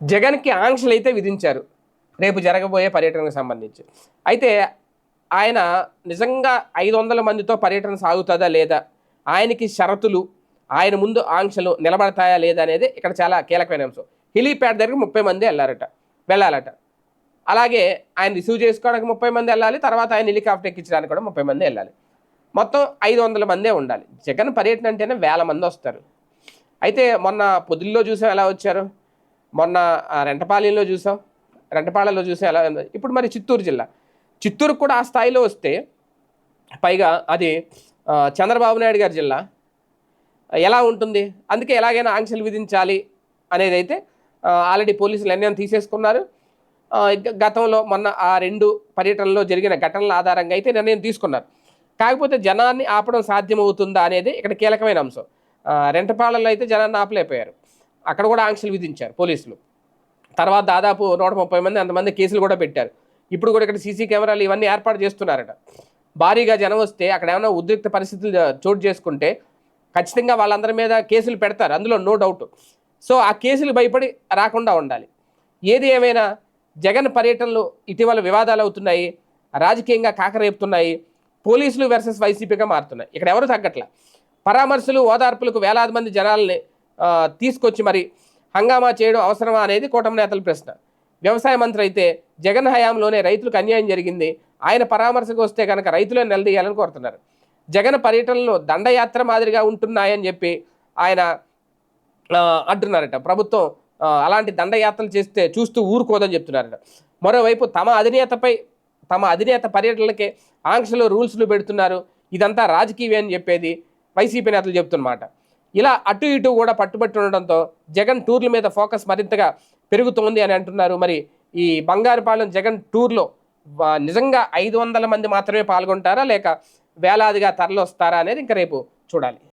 జగన్కి ఆంక్షలు అయితే విధించారు. రేపు జరగబోయే పర్యటనకు సంబంధించి. అయితే ఆయన నిజంగా ఐదు వందల మందితో పర్యటన సాగుతుందా లేదా? ఆయనకి షరతులు ఆయన ముందు ఆంక్షలు నిలబడతాయా లేదా అనేది ఇక్కడ చాలా కీలకమైన అంశం. హెలీప్యాడ్ దగ్గరికి ముప్పై మంది వెళ్ళారట వెళ్ళాలట. అలాగే ఆయన రిసీవ్ చేసుకోవడానికి ముప్పై మంది వెళ్ళాలి తర్వాత ఆయన హెలికాప్టర్ ఎక్కించడానికి కూడా ముప్పై మంది వెళ్ళాలి. మొత్తం ఐదు వందల మందే ఉండాలి. జగన్ పర్యటన అంటేనే వేల మంది వస్తారు. అయితే మొన్న పొద్దుల్లో చూసాం ఎలా వచ్చారు? మొన్న రెంటపాలెంలో చూసాం. రెంటపాలెంలో చూసాం ఎలా ఇప్పుడు మరి చిత్తూరు జిల్లా. చిత్తూరు కూడా ఆ స్థాయిలో వస్తే పైగా అది చంద్రబాబు నాయుడు గారి జిల్లా. ఎలా ఉంటుంది? అందుకే ఎలాగైనా ఆంక్షలు విధించాలి అనేది అయితే ఆల్రెడీ పోలీసులు నిర్ణయం తీసేసుకున్నారు. గతంలో మొన్న ఆ రెండు పర్యటనలో జరిగిన ఘటనల ఆధారంగా అయితే నిర్ణయం తీసుకున్నారు. కాకపోతే జనాన్ని ఆపడం సాధ్యమవుతుందా అనేది ఇక్కడ కీలకమైన అంశం. ఆ, రెంటపాళ్ళలో అయితే జనాన్ని ఆపలేకపోయారు. అక్కడ కూడా ఆంక్షలు విధించారు పోలీసులు. తర్వాత దాదాపు నూట ముప్పై మంది అంతమంది కేసులు కూడా పెట్టారు. ఇప్పుడు కూడా ఇక్కడ సీసీ కెమెరాలు ఇవన్నీ ఏర్పాటు చేస్తున్నారట. భారీగా జనం వస్తే అక్కడ ఏమైనా ఉద్రిక్త పరిస్థితులు చోటు చేసుకుంటే ఖచ్చితంగా వాళ్ళందరి మీద కేసులు పెడతారు. అందులో నో డౌట్ సో ఆ కేసులు భయపడి రాకుండా ఉండాలి. ఏది ఏమైనా జగన్ పర్యటనలు ఇటీవల వివాదాలు అవుతున్నాయి రాజకీయంగా కాకరేపుతున్నాయి పోలీసులు వర్సెస్ వైసీపీగా మారుతున్నాయి. ఇక్కడ ఎవరు తగ్గట్ల? పరామర్శలు ఓదార్పులకు వేలాది మంది జనాల్ని తీసుకొచ్చి మరి హంగామా చేయడం అవసరమా అనేది కూటమి నేతల ప్రశ్న. వ్యవసాయ మంత్రి అయితే జగన్ హయాంలోనే రైతులకు అన్యాయం జరిగింది. ఆయన పరామర్శకు వస్తే కనుక రైతులే నిలదీయాలని కోరుతున్నారు. జగన్ పర్యటనలు దండయాత్ర మాదిరిగా ఉంటున్నాయని చెప్పి ఆయన అంటున్నారట. ప్రభుత్వం అలాంటి దండయాత్రలు చేస్తే చూస్తూ ఊరుకోదని చెప్తున్నారట. మరోవైపు తమ అధినేతపై తమ అధినేత పర్యటనలకే ఆంక్షలు రూల్స్లు పెడుతున్నారు. ఇదంతా రాజకీయమే అని చెప్పేది వైసీపీ నేతలు చెప్తున్నమాట. ఇలా అటు ఇటు కూడా పట్టుబట్టి ఉండడంతో జగన్ టూర్ల మీద ఫోకస్ మరింతగా పెరుగుతోంది అని అంటున్నారు. మరి ఈ బంగారుపాలెం జగన్ టూర్లో నిజంగా ఐదు వందల మంది మాత్రమే పాల్గొంటారా? లేక వేలాదిగా తరలి వస్తారా అనేది ఇంకా రేపు చూడాలి.